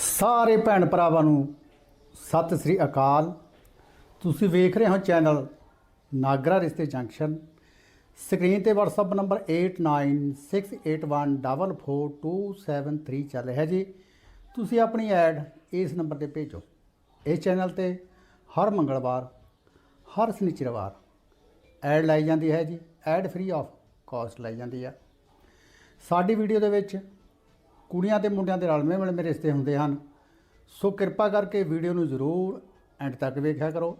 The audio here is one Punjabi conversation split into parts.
ਸਾਰੇ ਭੈਣ ਭਰਾਵਾਂ ਨੂੰ ਸਤਿ ਸ੍ਰੀ ਅਕਾਲ। ਤੁਸੀਂ ਵੇਖ ਰਹੇ ਹੋ ਚੈਨਲ ਨਾਗਰਾ ਰਿਸ਼ਤੇ ਜੰਕਸ਼ਨ। ਸਕਰੀਨ ਤੇ WhatsApp ਨੰਬਰ 8968144273 ਚੱਲ ਰਿਹਾ ਜੀ। ਤੁਸੀਂ ਆਪਣੀ ਐਡ ਇਸ ਨੰਬਰ ਤੇ ਭੇਜੋ। ਇਸ ਚੈਨਲ ਤੇ ਹਰ ਮੰਗਲਵਾਰ, ਹਰ ਸ਼ਨੀਚਰਵਾਰ ਐਡ ਲਾਈ ਜਾਂਦੀ ਹੈ ਜੀ। ਐਡ ਫ੍ਰੀ ਆਫ ਕਾਸਟ ਲਾਈ ਜਾਂਦੀ ਹੈ ਸਾਡੀ ਵੀਡੀਓ ਦੇ ਵਿੱਚ ਕੁੜੀਆਂ ਤੇ ਮੁੰਡਿਆਂ ਦੇ ਰਲਵੇਂ ਮਿਲਵੇਂ ਰਿਸ਼ਤੇ ਹੁੰਦੇ ਹਨ। ਸੋ ਕਿਰਪਾ ਕਰਕੇ ਵੀਡੀਓ ਨੂੰ ਜ਼ਰੂਰ ਐਂਡ ਤੱਕ ਵੇਖਿਆ ਕਰੋ।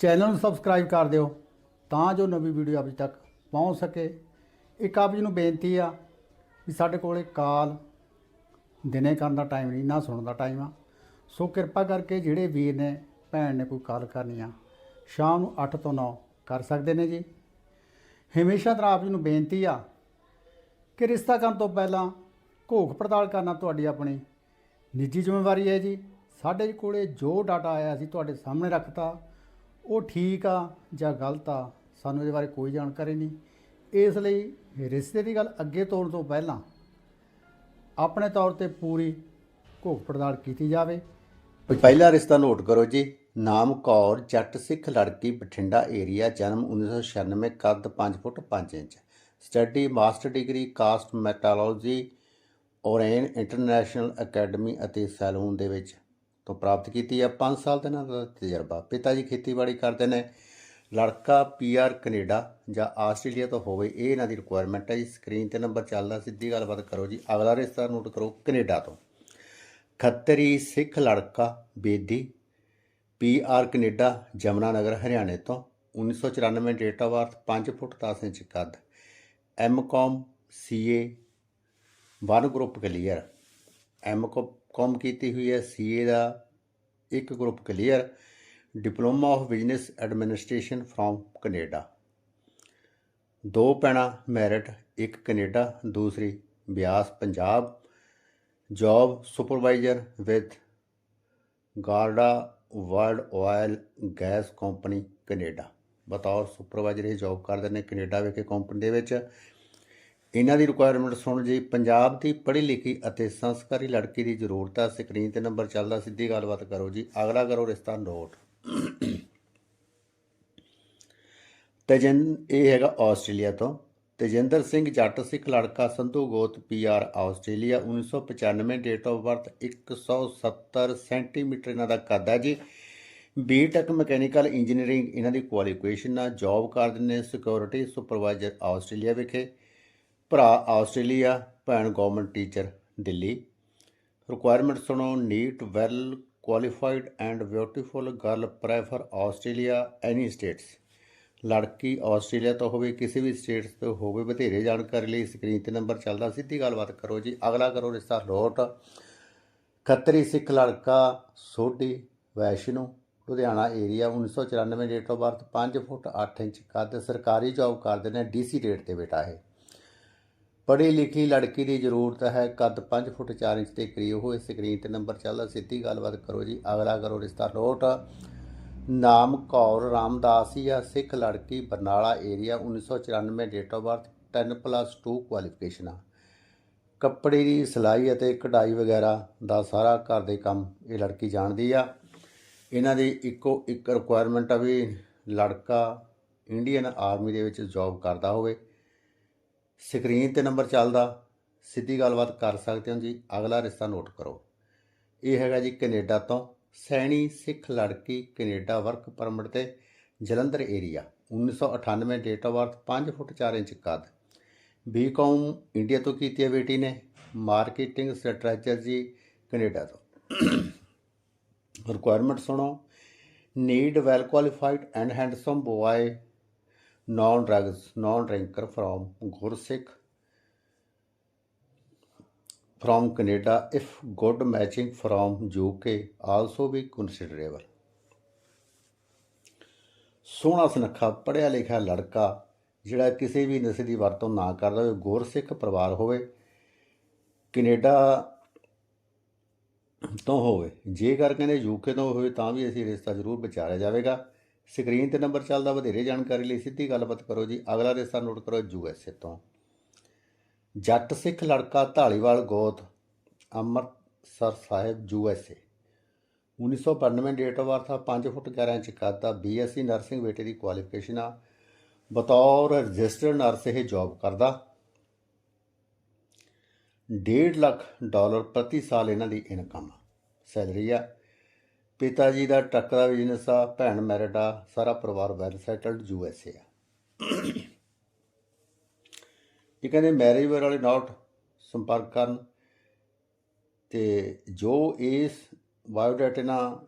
ਚੈਨਲ ਨੂੰ ਸਬਸਕ੍ਰਾਈਬ ਕਰ ਦਿਓ ਤਾਂ ਜੋ ਨਵੀਂ ਵੀਡੀਓ ਆਪ ਜੀ ਤੱਕ ਪਹੁੰਚ ਸਕੇ। ਇੱਕ ਆਪ ਜੀ ਨੂੰ ਬੇਨਤੀ ਆ ਵੀ ਸਾਡੇ ਕੋਲੇ ਕਾਲ ਦਿਨੇ ਕਰਨ ਦਾ ਟਾਈਮ ਨਹੀਂ, ਨਾ ਸੁਣਨ ਦਾ ਟਾਈਮ ਆ। ਸੋ ਕਿਰਪਾ ਕਰਕੇ ਜਿਹੜੇ ਵੀਰ ਨੇ, ਭੈਣ ਨੇ ਕੋਈ ਕਾਲ ਕਰਨੀ ਆ, ਸ਼ਾਮ ਨੂੰ 8 ਤੋਂ 9 ਕਰ ਸਕਦੇ ਨੇ ਜੀ। ਹਮੇਸ਼ਾ ਤਰ੍ਹਾਂ ਆਪ ਜੀ ਨੂੰ ਬੇਨਤੀ ਆ ਕਿ ਰਿਸ਼ਤਾ ਕਰਨ ਤੋਂ ਪਹਿਲਾਂ ਘੋਖ ਪੜਤਾਲ ਕਰਨਾ ਤੁਹਾਡੀ ਆਪਣੀ ਨਿੱਜੀ ਜ਼ਿੰਮੇਵਾਰੀ ਹੈ ਜੀ। ਸਾਡੇ ਕੋਲੇ ਜੋ ਡਾਟਾ ਆਇਆ ਸੀ ਤੁਹਾਡੇ ਸਾਹਮਣੇ ਰੱਖਤਾ, ਉਹ ਠੀਕ ਆ ਜਾਂ ਗਲਤ ਆ, ਸਾਨੂੰ ਇਹਦੇ ਬਾਰੇ ਕੋਈ ਜਾਣਕਾਰੀ ਨਹੀਂ। ਇਸ ਲਈ ਰਿਸ਼ਤੇ ਦੀ ਗੱਲ ਅੱਗੇ ਤੋਰਨ ਤੋਂ ਪਹਿਲਾਂ ਆਪਣੇ ਤੌਰ ਤੇ ਪੂਰੀ ਘੋਖ ਪੜਤਾਲ ਕੀਤੀ ਜਾਵੇ। ਪਹਿਲਾ ਰਿਸ਼ਤਾ ਨੋਟ ਕਰੋ ਜੀ। ਨਾਮ ਕੌਰ, ਜੱਟ ਸਿੱਖ ਲੜਕੀ, ਬਠਿੰਡਾ ਏਰੀਆ ਜਨਮ 1996 ਕੱਦ 5 foot 5 inch. Study master degree, cosmetology Orane international academy ਅਤੇ ਸੈਲੂਨ ਦੇ ਵਿੱਚ ਤੋਂ ਪ੍ਰਾਪਤ ਕੀਤੀ ਹੈ 5 ਸਾਲ ਦਾ ਇਹਨਾਂ ਦਾ ਤਜਰਬਾ। ਪਿਤਾ ਜੀ ਖੇਤੀਬਾੜੀ ਕਰਦੇ ਨੇ। ਲੜਕਾ ਪੀਆਰ ਕੈਨੇਡਾ ਜਾਂ ਆਸਟ੍ਰੇਲੀਆ ਤੋਂ ਹੋਵੇ, ਇਹ ਇਹਨਾਂ ਦੀ ਰਿਕੁਆਇਰਮੈਂਟ ਹੈ ਜੀ। ਸਕਰੀਨ ਤੇ ਨੰਬਰ ਚੱਲਦਾ, ਸਿੱਧੀ ਗੱਲਬਾਤ ਕਰੋ ਜੀ। ਅਗਲਾ ਰਿਸ਼ਤਾ ਨੋਟ ਕਰੋ, ਕੈਨੇਡਾ ਤੋਂ। ਖੱਤਰੀ ਸਿੱਖ ਲੜਕਾ Bedi, P R Canada Jamuna Nagar ਹਰਿਆਣੇ ਤੋਂ। 1994 date of birth 5 foot 10 inch ਕੱਦ। M Com C A one group clear M Com ਕੀਤੀ ਹੋਈ ਹੈ ਸੀ ਏ ਦਾ ਇੱਕ group clear diploma of business administration from Canada ਦੋ ਪੈਣਾ ਮੈਰਿਟ ਇੱਕ ਕੈਨੇਡਾ, ਦੂਸਰੀ Beas, Punjab. Job supervisor with Garda world oil gas company Canada ਬਤੌਰ ਸੁਪਰਵਾਈਜ਼ਰ ਇਹ ਜੌਬ ਕਰਦੇ ਨੇ ਕੈਨੇਡਾ ਵਿਖੇ ਕੰਪਨੀ ਦੇ ਵਿੱਚ। ਇਹਨਾਂ ਦੀ ਰਿਕੁਆਇਰਮੈਂਟ ਸੁਣ ਜੀ, ਪੰਜਾਬ ਦੀ ਪੜ੍ਹੀ ਲਿਖੀ ਅਤੇ ਸੰਸਕਾਰੀ ਲੜਕੀ ਦੀ ਜ਼ਰੂਰਤ ਹੈ ਸਕਰੀਨ ਤੇ ਨੰਬਰ ਚੱਲਦਾ, ਸਿੱਧੀ ਗੱਲਬਾਤ ਕਰੋ ਜੀ। ਅਗਲਾ ਕਰੋ ਰਿਸ਼ਤਾ ਨੋਟ ਤਜਨ ਇਹ ਹੈਗਾ ਆਸਟ੍ਰੇਲੀਆ ਤੋਂ। ਤੇਜਿੰਦਰ ਸਿੰਘ ਜੱਟ ਸਿੱਖ ਲੜਕਾ ਸੰਧੂ ਗੋਤ PR Australia 1995 date of birth 170 centimetre ਇਹਨਾਂ ਦਾ ਕੱਦ ਹੈ ਜੀ। ਬੀਟੈਕ ਮਕੈਨੀਕਲ ਇੰਜੀਨੀਅਰਿੰਗ ਇਹਨਾਂ ਦੀ ਕੁਆਲੀਫਿਕੇਸ਼ਨ ਨਾਲ ਜੌਬ ਕਰਦੇ ਨੇ ਸਿਕਿਉਰਿਟੀ ਸੁਪਰਵਾਈਜ਼ਰ ਆਸਟ੍ਰੇਲੀਆ ਵਿਖੇ, ਭਰਾ ਆਸਟ੍ਰੇਲੀਆ ਭੈਣ ਗਵਰਨਮੈਂਟ ਟੀਚਰ ਦਿੱਲੀ। ਰਿਕੁਆਇਰਮੈਂਟ ਸੁਣੋ neat well qualified and beautiful girl prefer Australia any states ਲੜਕੀ ਆਸਟ੍ਰੇਲੀਆ ਤੋਂ ਹੋਵੇ, ਕਿਸੇ ਵੀ ਸਟੇਟਸ ਤੋਂ ਹੋਵੇ ਵਧੇਰੇ ਜਾਣਕਾਰੀ ਲਈ ਸਕਰੀਨ ਤੇ ਨੰਬਰ ਚੱਲਦਾ, ਸਿੱਧੀ ਗੱਲਬਾਤ ਕਰੋ ਜੀ। ਅਗਲਾ ਕਰੋ ਰਿਸ਼ਤਾ ਲੋਟ ਖੱਤਰੀ ਸਿੱਖ ਲੜਕਾ Sodhi Vaishno Ludhiana area 1994 date of birth 5 foot 8 inch ਕੱਦ ਸਰਕਾਰੀ ਜੌਬ ਕਰਦੇ ਨੇ ਡੀਸੀ ਰੇਟ ਤੇ ਬੇਟਾ ਹੈ ਪੜ੍ਹੀ ਲਿਖੀ ਲੜਕੀ ਦੀ ਜ਼ਰੂਰਤ ਹੈ, ਕੱਦ 5 ਫੁੱਟ 4 ਇੰਚ ਦੇ ਕਰੀਬ ਹੋਏ ਸਕਰੀਨ ਤੇ ਨੰਬਰ ਚੱਲਦਾ ਸਿੱਧੀ ਗੱਲਬਾਤ ਕਰੋ ਜੀ। ਅਗਲਾ ਕਰੋ ਰਿਸ਼ਤਾ ਨੋਟ। ਨਾਮ ਕੌਰ ਰਾਮਦਾਸ ਹੀ ਆ, ਸਿੱਖ ਲੜਕੀ Barnala area 1994 date of birth 10+2 qualification ਆ। ਕੱਪੜੇ ਦੀ ਸਿਲਾਈ ਅਤੇ ਕਢਾਈ ਵਗੈਰਾ ਦਾ ਸਾਰਾ ਘਰ ਦੇ ਕੰਮ ਇਹ ਲੜਕੀ ਜਾਣਦੀ ਆ। ਇਹਨਾਂ ਦੀ ਇੱਕੋ ਇੱਕ ਰਿਕੁਆਇਰਮੈਂਟ ਆ ਵੀ ਲੜਕਾ ਇੰਡੀਅਨ ਆਰਮੀ ਦੇ ਵਿੱਚ ਜੌਬ ਕਰਦਾ ਹੋਵੇ। ਸਕਰੀਨ ਤੇ ਨੰਬਰ ਚੱਲਦਾ, ਸਿੱਧੀ ਗੱਲਬਾਤ ਕਰ ਸਕਦੇ ਹੋ ਜੀ, ਅਗਲਾ ਰਿਸ਼ਤਾ ਨੋਟ ਕਰੋ। ਇਹ ਹੈਗਾ ਜੀ ਕੈਨੇਡਾ ਤੋਂ ਸੈਣੀ ਸਿੱਖ ਲੜਕੀ ਕੈਨੇਡਾ ਵਰਕ ਪਰਮਿਟ ਤੇ Jalandhar area 1998 date of birth 5 foot 4 inch ਕੱਦ। ਬੀਕਾਮ ਇੰਡੀਆ ਤੋਂ ਕੀਤੀ ਹੈ ਬੇਟੀ ਨੇ। ਮਾਰਕੀਟਿੰਗ ਸਟ੍ਰੈਟਜੀ ਕੈਨੇਡਾ ਤੋਂ। ਰਿਕੁਆਇਰਮੈਂਟ ਸੁਣੋ। Need well qualified and handsome boy non drugs non drinker from Gursikh from Canada, if good matching from UK also be considerable. ਸੋਹਣਾ ਸੁਨੱਖਾ, ਪੜ੍ਹਿਆ ਲਿਖਿਆ ਲੜਕਾ, ਜਿਹੜਾ ਕਿਸੇ ਵੀ ਨਸ਼ੇ ਦੀ ਵਰਤੋਂ ਨਾ ਕਰਦਾ ਹੋਵੇ, ਗੁਰਸਿੱਖ ਪਰਿਵਾਰ ਹੋਵੇ, ਕੈਨੇਡਾ ਤੋਂ ਹੋਵੇ। ਜੇਕਰ ਕਹਿੰਦੇ ਯੂਕੇ ਤੋਂ ਹੋਵੇ ਤਾਂ ਵੀ ਅਸੀਂ ਰਿਸ਼ਤਾ ਜ਼ਰੂਰ ਵਿਚਾਰਿਆ ਜਾਵੇਗਾ। ਸਕਰੀਨ ਤੇ ਨੰਬਰ ਚੱਲਦਾ ਵਧੇਰੇ ਜਾਣਕਾਰੀ ਲਈ ਸਿੱਧੀ ਗੱਲਬਾਤ ਕਰੋ ਜੀ। ਅਗਲਾ ਰਿਸ਼ਤਾ ਨੋਟ ਕਰੋ ਯੂਐਸਏ ਤੋਂ। ਜੱਟ ਸਿੱਖ ਲੜਕਾ ਢਾਲੀਵਾਲ ਗੋਤ, Amritsar Sahib, U S A. 1992 date of birth ਆ 5 ਫੁੱਟ 11 ਇੰਚ ਕੱਦ ਆ। ਬੀਐਸਸੀ ਨਰਸਿੰਗ ਬੇਟੇ ਦੀ ਕੁਆਲੀਫਿਕੇਸ਼ਨ ਆ। ਬਤੌਰ ਰਜਿਸਟਰਡ ਨਰਸ ਇਹ ਜੌਬ ਕਰਦਾ। 1.5 ਲੱਖ ਡਾਲਰ ਪ੍ਰਤੀ ਸਾਲ ਇਹਨਾਂ ਦੀ ਇਨਕਮ। ਸੈਲਰੀ ਆ। ਪਿਤਾ ਜੀ ਦਾ ਟਰੱਕ ਦਾ ਬਿਜ਼ਨਸ ਆ, ਭੈਣ ਮੈਰਿਡ ਆ, ਸਾਰਾ ਪਰਿਵਾਰ well settled U S A ਆ। ਇਹ ਕਹਿੰਦੇ ਮੈਰਿਜ ਵਾਲੇ ਨੋਟ ਸੰਪਰਕ ਕਰਨ ਤੇ ਜੋ ਇਸ ਬਾਇਓਡਾਟਾ ਨਾਲ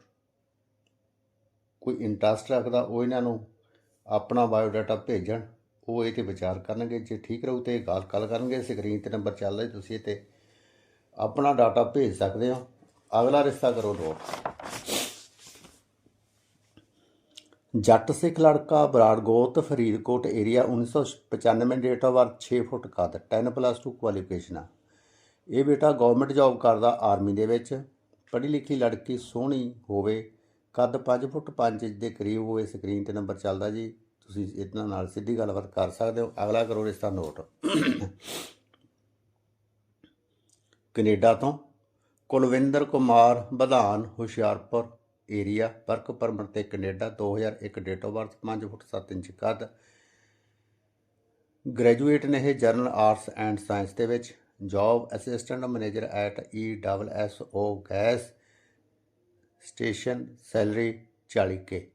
ਕੋਈ ਇੰਟਰਸਟ ਰੱਖਦਾ, ਉਹ ਇਹਨਾਂ ਨੂੰ ਆਪਣਾ ਬਾਇਓਡਾਟਾ ਭੇਜਣ। ਉਹ ਇਹ ਤੇ ਵਿਚਾਰ ਕਰਨਗੇ ਜੇ ਠੀਕ ਰਹੂ ਤੇ ਗੱਲ ਗੱਲ ਕਰਨਗੇ ਸਕਰੀਨ ਤੇ ਨੰਬਰ ਚੱਲਦਾ ਹੈ, ਤੁਸੀਂ ਇਹ ਤੇ ਆਪਣਾ ਡਾਟਾ ਭੇਜ ਸਕਦੇ ਹੋ। ਅਗਲਾ ਰਿਸ਼ਤਾ ਕਰੋ ਨੋਟ। ਜੱਟ ਸਿੱਖ ਲੜਕਾ ਬਰਾੜਗੋਤ Faridkot area 1995 date of birth 6 foot ਕੱਦ 10 ਪਲੱਸ 2 ਕੁਆਲੀਫਿਕੇਸ਼ਨ ਇਹ ਬੇਟਾ ਗਵਰਨਮੈਂਟ ਜੌਬ ਕਰਦਾ ਆਰਮੀ ਦੇ ਵਿੱਚ। ਪੜ੍ਹੀ ਲਿਖੀ ਲੜਕੀ ਸੋਹਣੀ ਹੋਵੇ ਕੱਦ 5 ਫੁੱਟ 5 ਇੰਚ ਦੇ ਕਰੀਬ ਹੋਵੇ ਸਕਰੀਨ ਤੇ ਨੰਬਰ ਚੱਲਦਾ ਜੀ। ਤੁਸੀਂ ਇਹਨਾਂ ਨਾਲ ਸਿੱਧੀ ਗੱਲਬਾਤ ਕਰ ਸਕਦੇ ਹੋ। ਅਗਲਾ ਕਰੋ ਰਿਸ਼ਤਾ ਨੋਟ। ਕੈਨੇਡਾ ਤੋਂ Kulwinder Kumar Badhan Hoshiarpur area work permit ਤੇ Canada 2001 date of birth 5 foot 7 inch ਕੱਦ। ਗ੍ਰੈਜੂਏਟ ਨੇ ਇਹ ਜਰਨਲ ਆਰਟਸ ਐਂਡ ਸਾਇੰਸ ਦੇ ਵਿੱਚ job assistant manager at E double S O gas station salary 40 K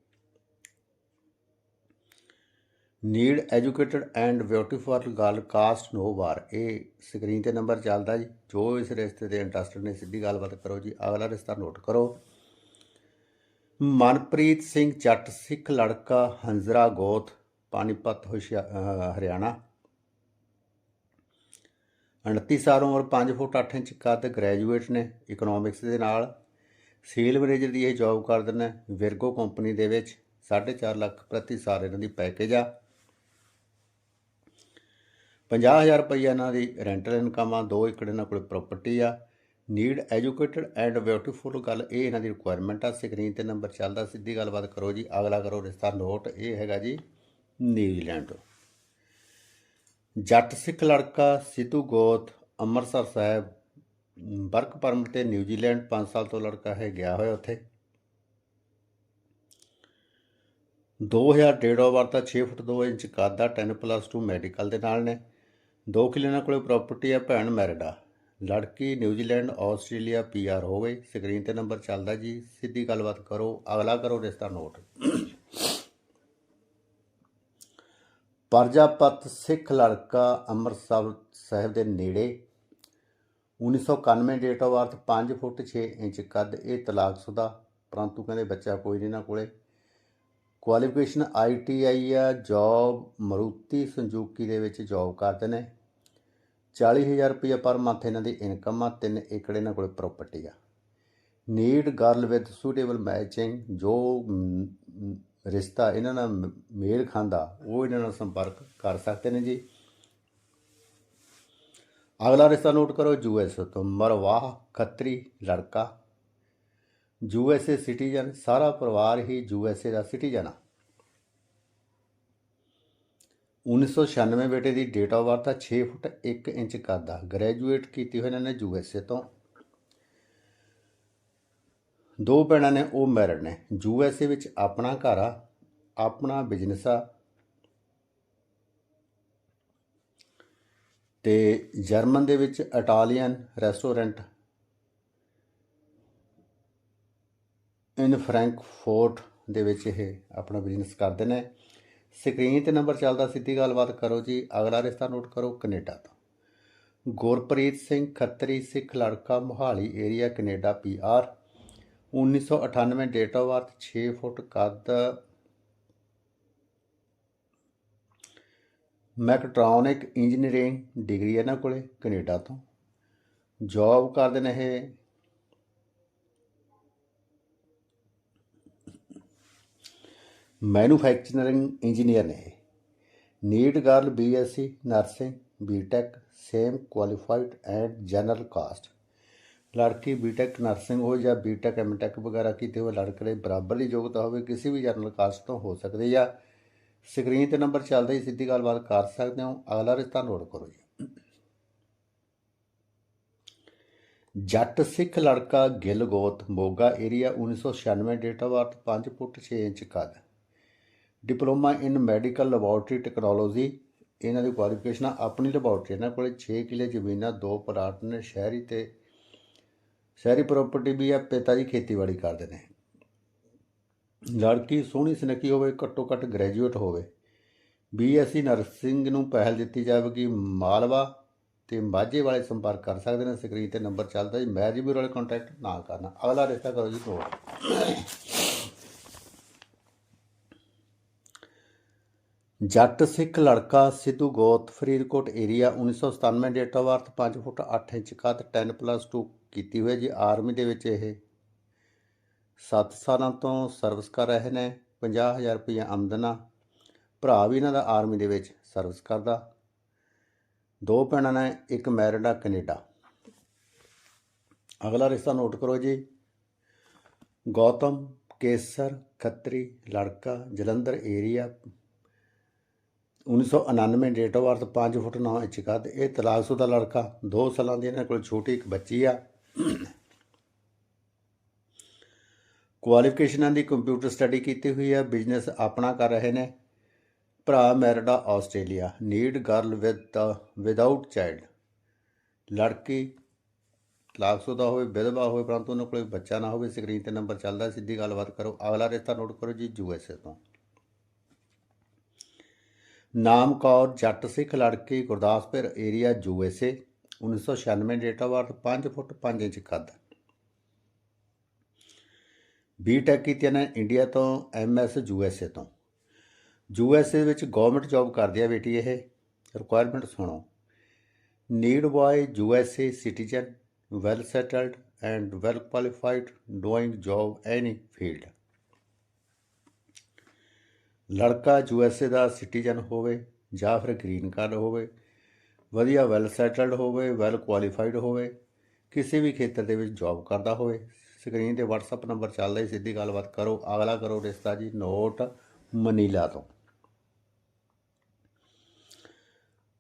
need educated and beautiful girl caste no bar. ਇਹ ਸਕਰੀਨ ਤੇ ਨੰਬਰ ਚੱਲਦਾ ਜੀ। ਜੋ ਇਸ ਰਿਸ਼ਤੇ ਦੇ ਇੰਟਰਸਟਡ ਨੇ, ਸਿੱਧੀ ਗੱਲਬਾਤ ਕਰੋ ਜੀ। ਅਗਲਾ ਰਿਸ਼ਤਾ ਨੋਟ ਕਰੋ। ਮਨਪ੍ਰੀਤ ਸਿੰਘ ਜੱਟ, ਸਿੱਖ ਲੜਕਾ, ਹੰਜ਼ਰਾ ਗੋਤ ਪਾਣੀਪਤ ਹੁਸ਼ਿਆ- ਹਰਿਆਣਾ। 29 ਸਾਲ ਉਮਰ 5 ਫੁੱਟ 8 ਇੰਚ ਕੱਦ, ਗ੍ਰੈਜੂਏਟ ਨੇ ਇਕਨੋਮਿਕਸ ਦੇ ਨਾਲ। ਸੇਲ ਮੈਨੇਜਰ ਦੀ ਇਹ ਜੌਬ ਕਰਦੇ ਨੇ ਵਿਰਗੋ ਕੰਪਨੀ ਦੇ ਵਿੱਚ 4.5 ਲੱਖ ਪ੍ਰਤੀ ਸਾਲ ਇਹਨਾਂ ਦੀ ਪੈਕੇਜ ਆ। 50000 ਰੁਪਈਆ ਇਹਨਾਂ ਦੀ ਰੈਂਟਲ ਇਨਕਮ ਆ 2 ਏਕੜ ਇਹਨਾਂ ਕੋਲ ਪ੍ਰਾਪਰਟੀ ਆ। ਨੀਡ ਐਜੂਕੇਟਡ ਐਂਡ ਬਿਊਟੀਫੁਲ ਗੱਲ ਇਹ ਇਹਨਾਂ ਦੀ ਰਿਕੁਆਇਰਮੈਂਟ ਆ। ਸਕਰੀਨ ਤੇ ਨੰਬਰ ਚੱਲਦਾ, ਸਿੱਧੀ ਗੱਲਬਾਤ ਕਰੋ ਜੀ। ਅਗਲਾ ਕਰੋ ਰਿਸ਼ਤਾ। ਨੋਟ ਇਹ ਹੈਗਾ ਜੀ ਨਿਊਜ਼ੀਲੈਂਡ ਤੋਂ ਜੱਟ ਸਿੱਖ ਲੜਕਾ ਸਿੱਧੂ ਗੋਤ, ਅੰਮ੍ਰਿਤਸਰ ਸਾਹਿਬ, ਵਰਕ ਪਰਮਿਟ ਤੇ ਨਿਊਜ਼ੀਲੈਂਡ 5 ਸਾਲ ਤੋਂ ਲੜਕਾ ਹੈ, ਗਿਆ ਹੋਇਆ ਉੱਥੇ। 2000 date of birth 6 foot 2 inch ਕੱਦ ਆ 10 ਪਲੱਸ 2 ਮੈਡੀਕਲ ਦੇ ਨਾਲ ਨੇ। ਦੋ ਕਿੱਲੇ ਨਾਲ ਕੋਲੇ ਪ੍ਰਾਪਰਟੀ ਆ, ਭੈਣ ਮੈਰਿਡ ਲੜਕੀ ਨਿਊਜ਼ੀਲੈਂਡ ਆਸਟ੍ਰੇਲੀਆ ਪੀਆਰ ਹੋ ਗਈ ਸਕਰੀਨ ਤੇ ਨੰਬਰ ਚੱਲਦਾ ਜੀ। ਸਿੱਧੀ ਗੱਲਬਾਤ ਕਰੋ। ਅਗਲਾ ਕਰੋ ਰਿਸ਼ਤਾ ਨੋਟ। ਪਰਜਾਪਤ ਸਿੱਖ ਲੜਕਾ ਅੰਮ੍ਰਿਤਸਰ ਸਾਹਿਬ ਦੇ ਨੇੜੇ। 1991 date of birth 5 foot 6 inch ਕੱਦ। ਇਹ ਤਲਾਕਸ਼ੁਦਾ ਪਰੰਤੂ ਕਹਿੰਦੇ ਬੱਚਾ ਕੋਈ ਨਹੀਂ ਨਾ ਕੋਲੇ। ਕੁਆਲੀਫਿਕੇਸ਼ਨ ਆਈਟੀਆਈ ਆ। ਜੌਬ ਮਰੂਤੀ ਸੰਜੂਕੀ ਦੇ ਵਿੱਚ ਜੌਬ ਕਰਦੇ ਨੇ। 40000 ਰੁਪਏ ਪਰ ਮੰਥ ਇਹਨਾਂ ਦੀ ਇਨਕਮ ਆ, ਤਿੰਨ ਏਕੜ ਇਹਨਾਂ ਕੋਲੇ ਪ੍ਰਾਪਰਟੀ ਆ। Need girl with suitable matching ਜੋ ਰਿਸ਼ਤਾ ਇਹਨਾਂ ਨਾਲ ਮੇਲ ਖਾਂਦਾ, ਉਹ ਇਹਨਾਂ ਨਾਲ ਸੰਪਰਕ ਕਰ ਸਕਦੇ ਨੇ ਜੀ। ਅਗਲਾ ਰਿਸ਼ਤਾ ਨੋਟ ਕਰੋ ਯੂਐਸ ਤੋਂ। ਮਰਵਾਹ, ਖੱਤਰੀ ਲੜਕਾ। ਯੂਐਸਏ ਸਿਟੀਜ਼ਨ ਸਾਰਾ ਪਰਿਵਾਰ ਹੀ ਯੂਐਸਏ ਦਾ ਸਿਟੀਜ਼ਨ ਆ। 1996 ਬੇਟੇ ਦੀ ਡੇਟ ਆਫ ਬਰਥ ਆ 6 ਫੁੱਟ 1 ਇੰਚ ਕੱਦ ਆ। ਗ੍ਰੈਜੂਏਟ ਕੀਤੀ ਹੋਈ ਇਹਨਾਂ ਨੇ ਯੂਐਸਏ ਤੋਂ। ਦੋ ਭੈਣਾਂ ਨੇ, ਉਹ ਮੈਰਿਡ ਨੇ। ਯੂਐਸਏ ਵਿੱਚ ਆਪਣਾ ਘਰ ਆ, ਆਪਣਾ ਬਿਜ਼ਨਸ ਆ। ਤੇ ਜਰਮਨ ਦੇ ਵਿੱਚ ਇਟਾਲੀਅਨ ਰੈਸਟੋਰੈਂਟ ਇਨ ਫ੍ਰੈਂਕਫੋਰਟ ਦੇ ਵਿੱਚ ਇਹ ਆਪਣਾ ਬਿਜ਼ਨਸ ਕਰਦੇ ਨੇ। ਸਕਰੀਨ ਤੇ ਨੰਬਰ ਚੱਲਦਾ, ਸਿੱਧੀ ਗੱਲਬਾਤ ਕਰੋ ਜੀ। ਅਗਲਾ ਰਿਸ਼ਤਾ ਨੋਟ ਕਰੋ, ਕੈਨੇਡਾ ਤੋਂ। ਗੁਰਪ੍ਰੀਤ ਸਿੰਘ ਖੱਤਰੀ, ਸਿੱਖ ਲੜਕਾ, Mohali area Canada PR 1998 date of birth 6 foot ਕੱਦ। ਮੈਕਟ੍ਰੋਨਿਕ ਇੰਜੀਨੀਅਰਿੰਗ ਡਿਗਰੀ ਇਹਨਾਂ ਕੋਲੇ, ਕੈਨੇਡਾ ਤੋਂ। ਜੌਬ ਕਰਦੇ ਨੇ ਇਹ ਮੈਨੂਫੈਕਚਰਿੰਗ ਇੰਜੀਨੀਅਰ ਨੇ ਇਹ need girl BSc nursing BTech same qualified and general caste ਲੜਕੀ ਬੀਟੈਕ ਨਰਸਿੰਗ ਹੋ ਜਾਂ ਬੀਟੈਕ ਐਮਟੈਕ ਵਗੈਰਾ ਕੀਤੇ ਹੋਏ ਲੜਕੇ ਦੇ ਬਰਾਬਰ ਦੀ ਯੋਗਤਾ ਹੋਵੇ, ਕਿਸੇ ਵੀ ਜਨਰਲ ਕਾਸਟ ਤੋਂ ਹੋ ਸਕਦੀ ਆ। ਸਕਰੀਨ ਤੇ ਨੰਬਰ ਚੱਲਦਾ ਹੀ ਸਿੱਧੀ ਗੱਲਬਾਤ ਕਰ ਸਕਦੇ ਹੋ। ਅਗਲਾ ਰਿਸ਼ਤਾ ਨੋਟ ਕਰੋ ਜੀ। ਜੱਟ ਸਿੱਖ ਲੜਕਾ ਗਿੱਲ ਗੋਤ Moga area 1996 date of birth 5 foot 6 inch ਕੱਦ। Diploma in medical laboratory technology. ਇਹਨਾਂ ਦੀ ਕੁਆਲੀਫਿਕੇਸ਼ਨ ਆਪਣੀ ਲੈਬੋਰਟਰੀ ਇਹਨਾਂ ਕੋਲੇ 6 ਕਿੱਲੇ ਜ਼ਮੀਨਾਂ ਦੋ ਪਲਾਟ ਨੇ, ਸ਼ਹਿਰੀ ਤੇ ਸ਼ਹਿਰੀ ਪ੍ਰਾਪਰਟੀ ਵੀ ਆ, ਪਿਤਾ ਜੀ ਖੇਤੀਬਾੜੀ ਕਰਦੇ ਨੇ। ਲੜਕੀ ਸੋਹਣੀ ਸੁਨੱਖੀ ਹੋਵੇ, ਘੱਟੋ ਘੱਟ ਗ੍ਰੈਜੂਏਟ ਹੋਵੇ। ਬੀਐਸਸੀ ਨਰਸਿੰਗ ਨੂੰ ਪਹਿਲ ਦਿੱਤੀ ਜਾਵੇਗੀ ਮਾਲਵਾ ਤੇ ਮਾਝੇ ਵਾਲੇ ਸੰਪਰਕ ਕਰ ਸਕਦੇ ਨੇ। ਸਕਰੀਨ ਤੇ ਨੰਬਰ ਚੱਲਦਾ ਜੀ। ਮੈਰਿਜ ਬਿਊਰੋ ਵਾਲੇ ਕੰਟੈਕਟ ਨਾ ਕਰਨਾ। ਅਗਲਾ ਰਿਸ਼ਤਾ ਕਰੋ ਜੀ ਨੋਟ ਜੱਟ ਸਿੱਖ ਲੜਕਾ ਸਿੱਧੂ ਗੋਤ, Faridkot area 1997 date of birth 5 foot 8 inch ਕੱਦ 10 ਪਲੱਸ 2 ਕੀਤੀ ਹੋਈ ਜੀ ਆਰਮੀ ਦੇ ਵਿੱਚ ਇਹ। 7 ਸਾਲਾਂ ਤੋਂ ਸਰਵਿਸ ਕਰ ਰਹੇ ਨੇ 50000 ਰੁਪਏ ਆਮਦਨ ਆ। ਭਰਾ ਵੀ ਇਹਨਾਂ ਦਾ ਆਰਮੀ ਦੇ ਵਿੱਚ ਸਰਵਿਸ ਕਰਦਾ। ਦੋ ਭੈਣਾਂ ਨੇ, ਇੱਕ ਮੈਰਿਡ ਆ ਕੈਨੇਡਾ। ਅਗਲਾ ਰਿਸ਼ਤਾ ਨੋਟ ਕਰੋ ਜੀ। ਗੌਤਮ, ਕੇਸਰ, ਖੱਤਰੀ, ਲੜਕਾ, Jalandhar area 1999 date of birth 5 foot 9 inch ਕੱਦ ਇਹ ਤਲਾਕਸ਼ੁਦਾ ਲੜਕਾ। 2 ਸਾਲਾਂ ਦੀ ਇਹਨਾਂ ਕੋਲ ਛੋਟੀ ਇੱਕ ਬੱਚੀ ਆ। ਕੁਆਲੀਫਿਕੇਸ਼ਨਾਂ ਦੀ ਕੰਪਿਊਟਰ ਸਟੱਡੀ ਕੀਤੀ ਹੋਈ ਆ। ਬਿਜ਼ਨਸ ਆਪਣਾ ਕਰ ਰਹੇ ਨੇ। ਭਰਾ married Australia. Need girl with without child ਲੜਕੀ ਤਲਾਕਸ਼ੁਦਾ ਹੋਵੇ, ਵਿਧਵਾ ਹੋਵੇ, ਪਰੰਤੂ ਉਹਨਾਂ ਕੋਲ ਬੱਚਾ ਨਾ ਹੋਵੇ। ਸਕਰੀਨ ਤੇ ਨੰਬਰ ਚੱਲਦਾ, ਸਿੱਧੀ ਗੱਲਬਾਤ ਕਰੋ। ਅਗਲਾ ਰਿਸ਼ਤਾ ਨੋਟ ਕਰੋ ਜੀ ਯੂਐਸਏ ਤੋਂ। ਨਾਮ ਕੌਰ, ਜੱਟ ਸਿੱਖ ਲੜਕੀ, Gurdaspur area USA 1996 date of birth 5 foot 5 inch ਕੱਦ। ਬੀਟੈਕ ਕੀਤੀ ਨੇ ਇੰਡੀਆ ਤੋਂ ਐਮਐਸ ਯੂਐਸਏ ਤੋਂ। ਯੂਐਸਏ ਵਿੱਚ ਗਵਰਨਮੈਂਟ ਜੌਬ ਕਰਦੀ ਹੈ ਬੇਟੀ ਇਹ ਰਿਕੁਆਇਰਮੈਂਟ ਸੁਣੋ। Need boy USA citizen well settled and well qualified doing job any field ਲੜਕਾ ਯੂਐਸਏ ਦਾ ਸਿਟੀਜ਼ਨ ਹੋਵੇ ਜਾਂ ਫਿਰ ਗ੍ਰੀਨ ਕਾਰਡ ਹੋਵੇ, ਵਧੀਆ ਵੈਲ ਸੈਟਲਡ ਹੋਵੇ ਵੈਲ ਕੁਆਲੀਫਾਈਡ ਹੋਵੇ, ਕਿਸੇ ਵੀ ਖੇਤਰ ਦੇ ਵਿੱਚ ਜੌਬ ਕਰਦਾ ਹੋਵੇ ਸਕਰੀਨ ਤੇ WhatsApp ਨੰਬਰ ਚੱਲਦਾ ਹੈ ਸਿੱਧੀ ਗੱਲਬਾਤ ਕਰੋ, ਅਗਲਾ ਕਰੋ ਰਿਸ਼ਤਾ ਜੀ ਨੋਟ ਮਨੀਲਾ ਤੋਂ।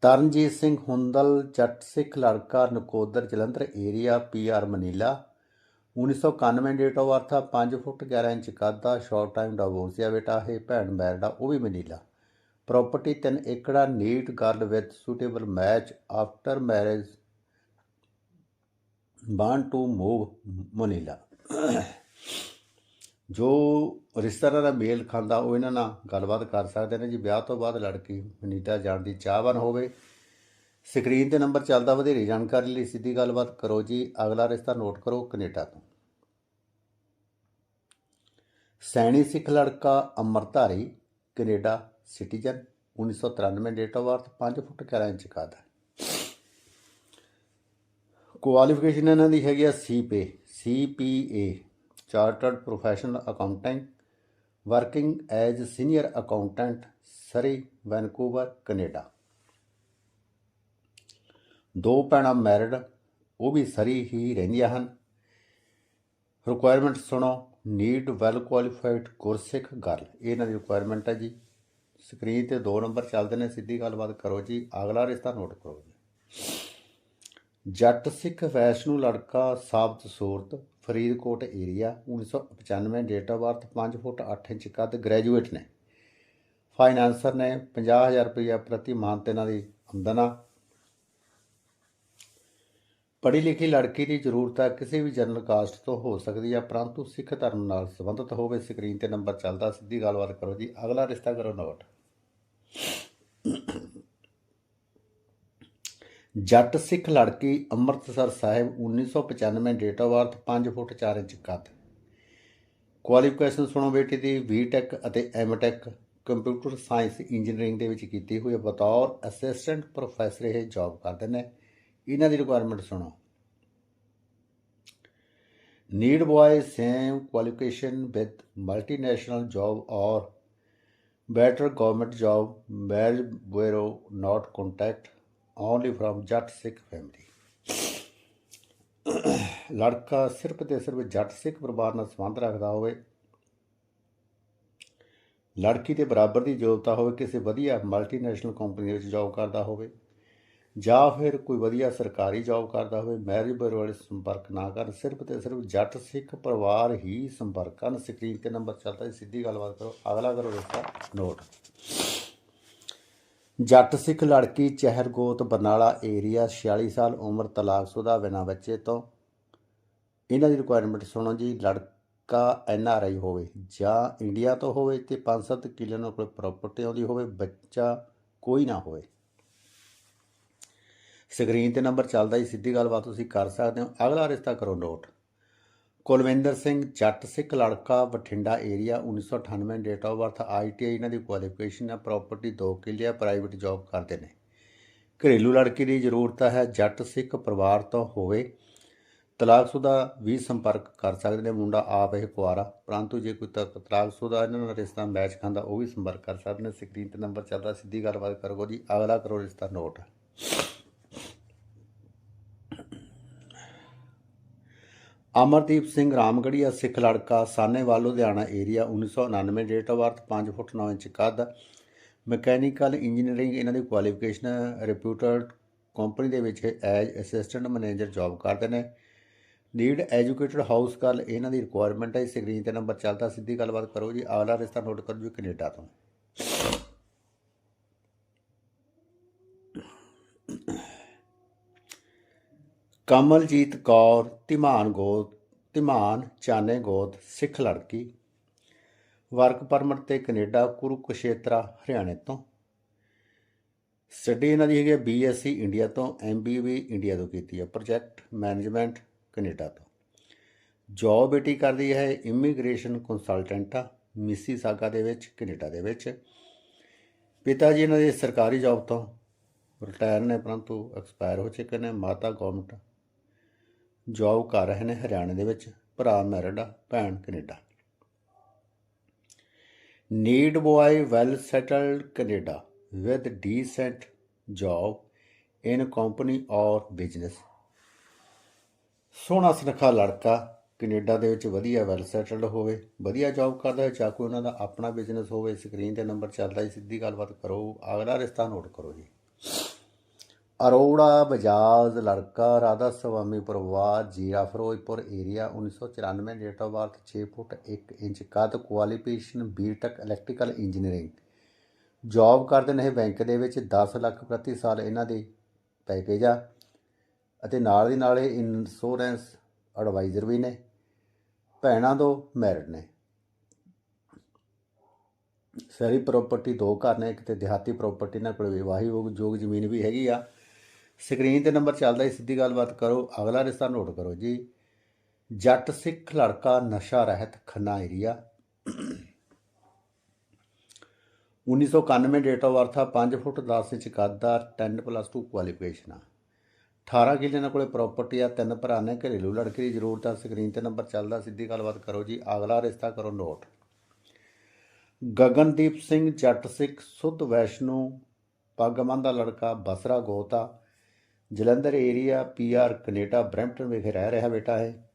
ਤਰਨਜੀਤ ਸਿੰਘ ਹੁੰਦਲ, ਜੱਟ ਸਿੱਖ ਲੜਕਾ Nakodar Jalandhar area PR Manila 1991 date of birth ਆ 5 ਫੁੱਟ 11 ਇੰਚ ਕੱਦ ਦਾ ਸ਼ਾਰਟ ਟਾਈਮ ਡਿਵੋਰਸ ਆ ਬੇਟਾ ਇਹ, ਭੈਣ ਮੈਰਿਡ ਆ, ਉਹ ਵੀ Manila. Property 3 ਏਕੜਾ neat girl with suitable match after marriage want to move Manila. ਜੋ ਰਿਸ਼ਤੇਦਾਰਾਂ ਦਾ ਮੇਲ ਖਾਂਦਾ, ਉਹ ਇਹਨਾਂ ਨਾਲ ਗੱਲਬਾਤ ਕਰ ਸਕਦੇ ਨੇ ਜੀ। ਵਿਆਹ ਤੋਂ ਬਾਅਦ ਲੜਕੀ ਮਨੀਲਾ ਜਾਣ ਦੀ ਚਾਹਵਾਨ ਹੋਵੇ। ਸਕਰੀਨ ਤੇ ਨੰਬਰ ਚੱਲਦਾ, ਵਧੇਰੇ ਜਾਣਕਾਰੀ ਲਈ ਸਿੱਧੀ ਗੱਲਬਾਤ ਕਰੋ ਜੀ। ਅਗਲਾ ਰਿਸ਼ਤਾ ਨੋਟ ਕਰੋ ਕੈਨੇਡਾ ਤੋਂ। ਸੈਣੀ ਸਿੱਖ ਲੜਕਾ Amritdhari, Canada citizen 1993 date of birth 5 foot 11 inch ਕੱਦ ਕੁਆਲੀਫਿਕੇਸ਼ਨ ਇਹਨਾਂ ਦੀ ਹੈਗੀ ਆ ਸੀਪੇ CPA chartered professional accountant, working as senior accountant, Surrey, Vancouver, Canada. ਦੋ ਭੈਣਾਂ ਮੈਰਿਡ, ਉਹ ਵੀ ਸਰੀ ਹੀ ਰਹਿੰਦੀਆਂ ਹਨ। ਰਿਕੁਆਇਰਮੈਂਟ ਸੁਣੋ need well qualified Gursikh girl ਇਹਨਾਂ ਦੀ ਰਿਕੁਆਇਰਮੈਂਟ ਹੈ ਜੀ। ਸਕਰੀਨ ਤੇ ਦੋ ਨੰਬਰ ਚੱਲਦੇ ਨੇ, ਸਿੱਧੀ ਗੱਲਬਾਤ ਕਰੋ ਜੀ। ਅਗਲਾ ਰਿਸ਼ਤਾ ਨੋਟ ਕਰੋ ਜੀ। ਜੱਟ ਸਿੱਖ ਵੈਸ਼ਨੂ ਲੜਕਾ ਸਾਬਤ ਸੂਰਤ, Faridkot area 1995 date of birth 5 foot 8 inch ਕੱਦ ਗ੍ਰੈਜੂਏਟ ਨੇ। ਫਾਈਨਾਂਸਰ ਨੇ 50000 ਰੁਪਏ ਪ੍ਰਤੀ ਮਾਹ ਤੇ ਇਹਨਾਂ ਦੀ ਆਮਦਨ ਆ। ਪੜ੍ਹੀ ਲਿਖੀ ਲੜਕੀ ਦੀ ਜ਼ਰੂਰਤ ਹੈ। ਕਿਸੇ ਵੀ ਜਨਰਲ ਕਾਸਟ ਤੋਂ ਹੋ ਸਕਦੀ ਹੈ, ਪਰੰਤੂ ਸਿੱਖ ਧਰਮ ਨਾਲ ਸੰਬੰਧਿਤ ਹੋਵੇ ਸਕਰੀਨ ਤੇ ਨੰਬਰ ਚੱਲਦਾ ਸਿੱਧੀ ਗੱਲਬਾਤ ਕਰੋ ਜੀ। ਅਗਲਾ ਰਿਸ਼ਤਾ ਕਰੋ ਨੋਟ ਜੱਟ ਸਿੱਖ ਲੜਕੀ Amritsar Sahib 1995 date of birth 5 foot 4 inch ਕੱਦ। ਕੁਆਲੀਫਿਕੇਸ਼ਨ ਸੁਣੋ ਬੇਟੀ ਦੀ। ਬੀਟੈਕ ਅਤੇ ਐਮਟੈਕ ਕੰਪਿਊਟਰ ਸਾਇੰਸ ਇੰਜੀਨੀਅਰਿੰਗ ਦੇ ਵਿੱਚ ਕੀਤੀ ਹੋਈ ਬਤੌਰ ਅਸਿਸਟੈਂਟ ਪ੍ਰੋਫੈਸਰ ਇਹ ਜੌਬ ਕਰਦੇ ਨੇ। ਇਹਨਾਂ ਦੀ ਰਿਕੁਆਇਰਮੈਂਟ ਸੁਣੋ। Need boy same qualification with multinational job or better government job marriage bureau not contact only from ਜੱਟ ਸਿੱਖ ਫੈਮਿਲੀ ਲੜਕਾ ਸਿਰਫ ਤੇ ਸਿਰਫ ਜੱਟ ਸਿੱਖ ਪਰਿਵਾਰ ਨਾਲ ਸੰਬੰਧ ਰੱਖਦਾ ਹੋਵੇ ਲੜਕੀ ਦੇ ਬਰਾਬਰ ਦੀ ਯੋਗਤਾ ਹੋਵੇ ਕਿਸੇ ਵਧੀਆ ਮਲਟੀਨੈਸ਼ਨਲ ਕੰਪਨੀ ਵਿੱਚ ਜੌਬ ਕਰਦਾ ਹੋਵੇ ਜਾਂ ਫਿਰ ਕੋਈ ਵਧੀਆ ਸਰਕਾਰੀ ਜੌਬ ਕਰਦਾ ਹੋਵੇ ਮੈਰਿਜ ਵਾਲੇ ਸੰਪਰਕ ਨਾ ਕਰਨ ਸਿਰਫ ਤੇ ਸਿਰਫ ਜੱਟ ਸਿੱਖ ਪਰਿਵਾਰ ਹੀ ਸੰਪਰਕ ਕਰਨ। ਸਕਰੀਨ ਤੇ ਨੰਬਰ ਚੱਲਦਾ ਹੈ ਸਿੱਧੀ ਗੱਲਬਾਤ ਕਰੋ। ਅਗਲਾ ਕਰੋ ਰਿਸ਼ਤਾ ਨੋਟ ਜੱਟ ਸਿੱਖ ਲੜਕੀ ਚਹਿਰਗੋਤ ਬਰਨਾਲਾ ਏਰੀਆ 46 ਸਾਲ ਉਮਰ ਤਲਾਕਸ਼ੁਦਾ ਬਿਨਾਂ ਬੱਚੇ ਤੋਂ। ਇਹਨਾਂ ਦੀ ਰਿਕੁਆਇਰਮੈਂਟ ਸੁਣੋ ਜੀ, ਲੜਕਾ ਐਨ ਆਰ ਆਈ ਹੋਵੇ ਜਾਂ ਇੰਡੀਆ ਤੋਂ ਹੋਵੇ ਤੇ 5-7 ਕਿੱਲੇ ਨਾਲ ਕੋਈ ਪ੍ਰਾਪਰਟੀ ਆਉਂਦੀ ਹੋਵੇ, ਬੱਚਾ ਕੋਈ ਨਾ ਹੋਵੇ। ਸਕਰੀਨ ਤੇ ਨੰਬਰ ਚੱਲਦਾ ਜੀ, ਸਿੱਧੀ ਗੱਲਬਾਤ ਤੁਸੀਂ ਕਰ ਸਕਦੇ ਹੋ। ਅਗਲਾ ਰਿਸ਼ਤਾ ਕਰੋ ਨੋਟ। ਕੁਲਵਿੰਦਰ ਸਿੰਘ ਜੱਟ ਸਿੱਖ ਲੜਕਾ, Bathinda area 1998 date of birth ITI ਇਹਨਾਂ ਦੀ ਕੁਆਲੀਫਿਕੇਸ਼ਨ ਹੈ ਪ੍ਰਾਪਰਟੀ 2 ਕਿੱਲੇ ਪ੍ਰਾਈਵੇਟ ਜੌਬ ਕਰਦੇ ਨੇ। ਘਰੇਲੂ ਲੜਕੀ ਦੀ ਜ਼ਰੂਰਤ ਹੈ, ਜੱਟ ਸਿੱਖ ਪਰਿਵਾਰ ਤੋਂ ਹੋਵੇ। ਤਲਾਕਸ਼ੁਦਾ ਵੀ ਸੰਪਰਕ ਕਰ ਸਕਦੇ ਨੇ, ਮੁੰਡਾ ਆਪ ਇਹ ਕੁਆਰਾ ਪਰੰਤੂ ਜੇ ਕੋਈ ਤ- ਤਲਾਕਸ਼ੁਦਾ ਇਹਨਾਂ ਨਾਲ ਰਿਸ਼ਤਾ ਮੈਚ ਖਾਂਦਾ, ਉਹ ਵੀ ਸੰਪਰਕ ਕਰ ਸਕਦੇ ਨੇ। ਸਕਰੀਨ ਤੇ ਨੰਬਰ ਚੱਲਦਾ, ਸਿੱਧੀ ਗੱਲਬਾਤ ਕਰੋ ਜੀ, ਅਗਲਾ ਕਰੋ ਰਿਸ਼ਤਾ ਨੋਟ। ਅਮਰਦੀਪ ਸਿੰਘ ਰਾਮਗੜੀਆ, ਸਿੱਖ ਲੜਕਾ, Sahnewal, Ludhiana area 1999 date of birth 5 foot 9 inch ਕੱਦ ਮਕੈਨੀਕਲ ਇੰਜੀਨੀਅਰਿੰਗ ਇਹਨਾਂ ਦੀ ਕੁਆਲੀਫਿਕੇਸ਼ਨ ਰਿਪਿਊਟਡ ਕੰਪਨੀ ਦੇ ਵਿੱਚ ਐਜ ਅਸਿਸਟੈਂਟ ਮੈਨੇਜਰ ਜੌਬ ਕਰਦੇ ਨੇ। ਨੀਡ ਐਜੂਕੇਟਡ ਹਾਊਸ ਗਰਲ ਇਹਨਾਂ ਦੀ ਰਿਕੁਆਇਰਮੈਂਟ ਹੈ ਸਕਰੀਨ ਤੇ ਨੰਬਰ ਚੱਲਦਾ, ਸਿੱਧੀ ਗੱਲਬਾਤ ਕਰੋ ਜੀ ਅਗਲਾ ਰਿਸ਼ਤਾ ਨੋਟ ਕਰੋ ਜੀ, ਕੈਨੇਡਾ ਤੋਂ। ਕਮਲਜੀਤ ਕੌਰ, ਧੀਮਾਨ ਗੋਤ ਧੀਮਾਨ ਚਾਨੇ ਗੋਤ ਸਿੱਖ ਲੜਕੀ। ਵਰਕ ਪਰਮਿਟ ਤੇ ਕੈਨੇਡਾ, ਕੁਰੂਕਸ਼ੇਤਰਾ, ਹਰਿਆਣੇ ਤੋਂ। ਸਟੱਡੀ ਇਹਨਾਂ ਦੀ ਹੈਗੀ ਬੀਐਸਸੀ ਇੰਡੀਆ ਤੋਂ ਐਮਬੀਏ ਵੀ ਇੰਡੀਆ ਤੋਂ ਕੀਤੀ ਹੈ ਪ੍ਰੋਜੈਕਟ ਮੈਨੇਜਮੈਂਟ ਕੈਨੇਡਾ ਤੋਂ। ਜੌਬ ਬੇਟੀ ਕਰਦੀ ਹੈ ਇਮੀਗ੍ਰੇਸ਼ਨ ਕੰਸਲਟੈਂਟ ਆ ਮਿਸੀ ਸਾਗਾ ਦੇ ਵਿੱਚ, ਕੈਨੇਡਾ ਦੇ ਵਿੱਚ। ਪਿਤਾ ਜੀ ਇਹਨਾਂ ਦੇ ਸਰਕਾਰੀ ਜੌਬ ਤੋਂ। ਰਿਟਾਇਰ ਨੇ ਪਰੰਤੂ ਐਕਸਪਾਇਰ ਹੋ ਚੁੱਕੇ ਨੇ, ਮਾਤਾ ਗਵਰਨਮੈਂਟ ਜੌਬ ਕਰ ਰਹੇ ਨੇ ਹਰਿਆਣੇ ਦੇ ਵਿੱਚ, ਭਰਾ ਮੈਰਿਡ ਆ ਭੈਣ Canada. Need boy well settled Canada with decent job in company or business. ਸੋਹਣਾ ਸੁਨੱਖਾ ਲੜਕਾ, ਕੈਨੇਡਾ ਦੇ ਵਿੱਚ ਵਧੀਆ ਵੈਲ ਸੈਟਲਡ ਹੋਵੇ, ਵਧੀਆ ਜੌਬ ਕਰਦਾ ਹੋਵੇ ਜਾਂ ਕੋਈ ਉਹਨਾਂ ਦਾ ਆਪਣਾ ਬਿਜ਼ਨਸ ਹੋਵੇ, ਸਕਰੀਨ ਤੇ ਨੰਬਰ ਚੱਲਦਾ ਜੀ ਸਿੱਧੀ ਗੱਲਬਾਤ ਕਰੋ, ਅਗਲਾ ਰਿਸ਼ਤਾ ਨੋਟ ਕਰੋ ਜੀ। ਅਰੋੜਾ, ਬਜਾਜ, ਲੜਕਾ, ਰਾਧਾ ਸਵਾਮੀ, ਪਰਿਵਾਰ, Zira, Ferozepur area 1994 date of birth 6 foot 1 inch ਕੱਦ qualification B Tech electrical engineering job ਕਰਦੇ ਨੇ ਇਹ ਬੈਂਕ ਦੇ ਵਿੱਚ 10 ਲੱਖ ਪ੍ਰਤੀ ਸਾਲ ਇਹਨਾਂ ਦੀ ਪੈਕੇਜ ਆ। ਅਤੇ ਨਾਲ ਦੀ ਨਾਲ ਇਹ ਇੰਸ਼ੋਰੈਂਸ ਐਡਵਾਈਜ਼ਰ ਵੀ ਨੇ। ਭੈਣਾਂ ਦੋ ਮੈਰਿਡ ਨੇ। ਸਾਰੀ ਪ੍ਰਾਪਰਟੀ ਦੋ ਘਰ ਨੇ, ਇੱਕ ਤੇ ਦਿਹਾਤੀ ਪ੍ਰਾਪਰਟੀ ਨਾਲ ਕੋਲ ਵਿਵਾਹੀ ਯੋਗ ਜ਼ਮੀਨ ਵੀ ਹੈਗੀ ਆ। ਸਕਰੀਨ ਤੇ ਨੰਬਰ ਚੱਲਦਾ ਹੈ, ਸਿੱਧੀ ਗੱਲਬਾਤ ਕਰੋ, ਅਗਲਾ ਰਿਸ਼ਤਾ ਨੋਟ ਕਰੋ ਜੀ। ਜੱਟ ਸਿੱਖ ਲੜਕਾ ਨਸ਼ਾ ਰਹਿਤ Khanna area. 1991 date of birth ਆ 5 ਫੁੱਟ 10 ਇੰਚ ਕੱਦ ਦਾ 10 ਪਲੱਸ 2 ਕੁਆਲੀਫਿਕੇਸ਼ਨ ਆ। 18 ਕਿੱਲੇ ਨਾਲ ਕੋਲੇ ਪ੍ਰਾਪਰਟੀ ਆ, ਤਿੰਨ ਭਰਾ ਨੇ, ਘਰੇਲੂ ਲੜਕੇ ਦੀ ਜ਼ਰੂਰਤ ਆ, ਸਕਰੀਨ ਤੇ ਨੰਬਰ ਚੱਲਦਾ, ਸਿੱਧੀ ਗੱਲਬਾਤ ਕਰੋ ਜੀ, ਅਗਲਾ ਰਿਸ਼ਤਾ ਕਰੋ ਨੋਟ। ਗਗਨਦੀਪ ਸਿੰਘ ਜੱਟ ਸਿੱਖ, ਸੁੱਧ ਵੈਸ਼ਨੂ ਪੱਗਮਨ ਦਾ ਲੜਕਾ, Basra ਗੋਤਾ Jalandhar area PR Canada Brampton ਵਿਖੇ ਰਹਿ ਰਿਹਾ ਬੇਟਾ ਹੈ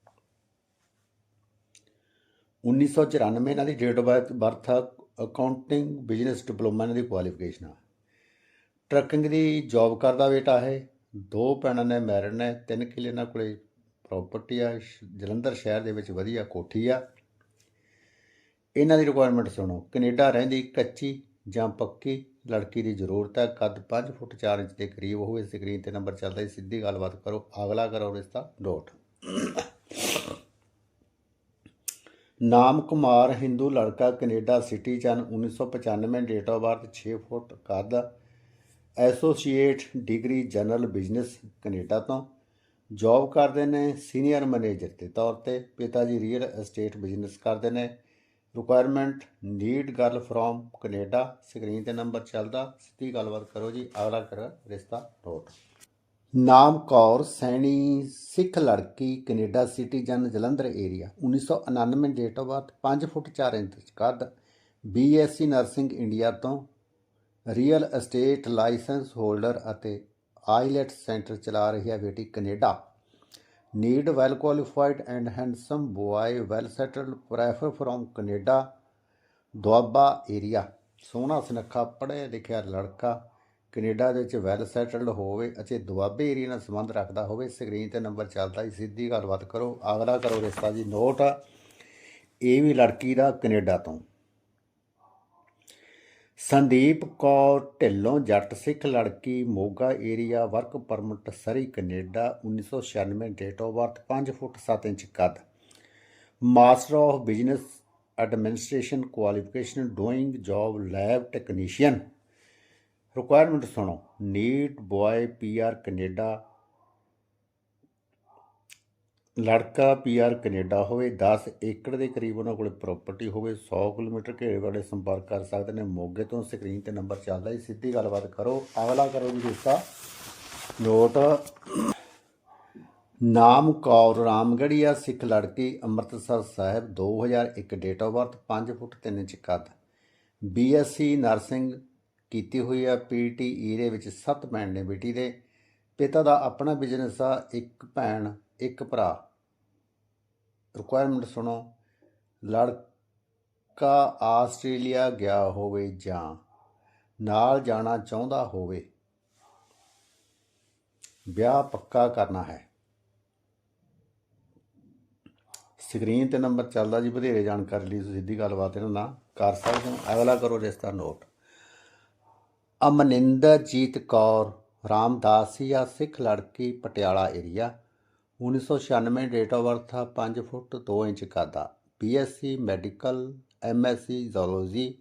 1994 ਇਹਨਾਂ ਦੀ date of birth accounting business diploma ਇਹਨਾਂ ਦੀ ਕੁਆਲੀਫਿਕੇਸ਼ਨ ਆ। ਟਰੱਕਿੰਗ ਦੀ ਜੌਬ ਕਰਦਾ ਬੇਟਾ ਹੈ ਦੋ ਭੈਣਾਂ ਨੇ ਮੈਰਿਡ ਨੇ, ਤਿੰਨ ਕਿੱਲੇ ਨਾਲ ਕੋਲੇ ਪ੍ਰਾਪਰਟੀ ਆ। ਸ਼- ਜਲੰਧਰ ਸ਼ਹਿਰ ਦੇ ਵਿੱਚ ਵਧੀਆ ਕੋਠੀ ਆ। ਇਹਨਾਂ ਦੀ ਰਿਕੁਆਇਰਮੈਂਟ ਸੁਣੋ, ਕੈਨੇਡਾ ਰਹਿੰਦੀ ਕੱਚੀ ਜਾਂ ਪੱਕੀ ਲੜਕੀ ਦੀ ਜ਼ਰੂਰਤ ਹੈ। ਕੱਦ 5 ਫੁੱਟ 4 ਇੰਚ ਦੇ ਕਰੀਬ ਹੋਵੇ, ਸਕਰੀਨ ਤੇ ਨੰਬਰ ਚੱਲਦਾ ਹੈ। ਸਿੱਧੀ ਗੱਲਬਾਤ ਕਰੋ। ਅਗਲਾ ਕਰੋ ਰਿਸ਼ਤਾ ਡੋਟ ਨਾਮ ਕੁਮਾਰ ਹਿੰਦੂ ਲੜਕਾ, Canada citizen 1995 date of birth 6 foot, ਕੱਦ associate degree general business Canada ਤੋਂ। ਜੌਬ ਕਰਦੇ ਨੇ ਸੀਨੀਅਰ ਮੈਨੇਜਰ ਦੇ ਤੌਰ ਤੇ। ਪਿਤਾ ਜੀ ਰੀਅਲ ਐਸਟੇਟ ਬਿਜ਼ਨਸ ਕਰਦੇ ਨੇ। Requirement need girl from Canada screen ਤੇ ਨੰਬਰ ਚੱਲਦਾ, ਸਿੱਧੀ ਗੱਲਬਾਤ ਕਰੋ ਜੀ, ਅਗਲਾ ਕਰ ਰਿਸ਼ਤਾ ਨੋਟ। ਨਾਮ ਕੌਰ, ਸੈਣੀ, ਸਿੱਖ ਲੜਕੀ, Canada citizen, Jalandhar area 1999 date of birth 5 foot 4 inch ਕੱਦ। ਬੀਐਸਸੀ ਨਰਸਿੰਗ ਇੰਡੀਆ ਤੋਂ ਰੀਅਲ ਅਸਟੇਟ ਲਾਇਸੈਂਸ ਹੋਲਡਰ ਅਤੇ ਆਈਲੈਟ ਸੈਂਟਰ ਚਲਾ ਰਹੀ ਹੈ ਬੇਟੀ Canada. Need well qualified and handsome boy well settled prefer from Canada, Doaba area. ਸੋਹਣਾ ਸੁਨੱਖਾ, ਪੜ੍ਹਿਆ ਲਿਖਿਆ ਲੜਕਾ ਕੈਨੇਡਾ ਦੇ ਵਿੱਚ ਵੈਲ ਸੈਟਲਡ ਹੋਵੇ ਅਤੇ ਦੁਆਬੇ ਏਰੀਆ ਨਾਲ ਸੰਬੰਧ ਰੱਖਦਾ ਹੋਵੇ, ਸਕਰੀਨ ਤੇ ਨੰਬਰ ਚੱਲਦਾ ਜੀ ਸਿੱਧੀ ਗੱਲਬਾਤ ਕਰੋ। ਅਗਲਾ ਕਰੋ ਰਿਸ਼ਤਾ ਜੀ। ਨੋਟ ਆ, ਇਹ ਵੀ ਲੜਕੀ ਦਾ ਕੈਨੇਡਾ ਤੋਂ। ਸੰਦੀਪ ਕੌਰ ਢਿੱਲੋਂ ਜੱਟ ਸਿੱਖ ਲੜਕੀ Moga area work permit Surrey, Canada 1996 date of birth 5 foot 7 inch ਕੱਦ। Master of business administration qualification doing job lab technician requirement ਸੁਣੋ। ਨੀਟ ਬॉय ਪੀਆਰ ਕੈਨੇਡਾ ਲੜਕਾ ਪੀਆਰ ਕੈਨੇਡਾ ਹੋਵੇ 10 ਏਕੜ ਦੇ ਕਰੀਬ ਉਹਨਾਂ ਕੋਲ ਪ੍ਰਾਪਰਟੀ ਹੋਵੇ 100 ਕਿਲੋਮੀਟਰ ਘੇਰੇ ਵਾਲੇ ਸੰਪਰਕ ਕਰ ਸਕਦੇ ਨੇ। ਮੋਗੇ ਤੋਂ ਸਕਰੀਨ ਤੇ ਨੰਬਰ ਚੱਲਦਾ ਜੀ, ਸਿੱਧੀ ਗੱਲਬਾਤ ਕਰੋ। ਅਗਲਾ ਕਰੋ ਜੀ ਰਿਸ਼ਤਾ ਨੋਟ ਨਾਮ ਕੌਰ ਰਾਮਗੜੀਆ ਸਿੱਖ ਲੜਕੀ, Amritsar Sahib 2001 date of birth 5 foot 3 inch ਕੱਦ। ਬੀਐਸਸੀ ਨਰਸਿੰਗ ਕੀਤੀ ਹੋਈ ਆ ਪੀਟੀਈ ਦੇ ਵਿੱਚ 7 ਭੈਣ ਨੇ ਬੇਟੀ ਦੇ। ਪਿਤਾ ਦਾ ਆਪਣਾ ਬਿਜ਼ਨਸ ਆ, ਇੱਕ ਭੈਣ ਇੱਕ ਭਰਾ। ਰਿਕੁਆਇਰਮੈਂਟ ਸੁਣੋ। ਲੜਕਾ ਆਸਟ੍ਰੇਲੀਆ ਗਿਆ ਹੋਵੇ ਜਾਂ ਨਾਲ ਜਾਣਾ ਚਾਹੁੰਦਾ ਹੋਵੇ, ਵਿਆਹ ਪੱਕਾ ਕਰਨਾ ਹੈ। ਸਕਰੀਨ ਤੇ ਨੰਬਰ ਚੱਲਦਾ ਜੀ, ਵਧੇਰੇ ਜਾਣਕਾਰੀ ਲਈ ਤੁਸੀਂ ਸਿੱਧੀ ਗੱਲਬਾਤ ਇਹਨਾਂ ਨਾਲ ਕਰ ਸਕਦੇ ਹੋ। ਅਗਲਾ ਕਰੋ ਰਿਸ਼ਤਾ ਨੋਟ। ਅਮਨਿੰਦਰਜੀਤ ਕੌਰ ਰਾਮਦਾਸੀਆ ਸਿੱਖ ਲੜਕੀ, Patiala area 1996 date of birth ਆ 5 ਫੁੱਟ 2 ਇੰਚ ਕਾਦਾ ਬੀਐਸਸੀ ਮੈਡੀਕਲ ਐਮਐਸਸੀ ਜ਼ੂਲੋਜੀ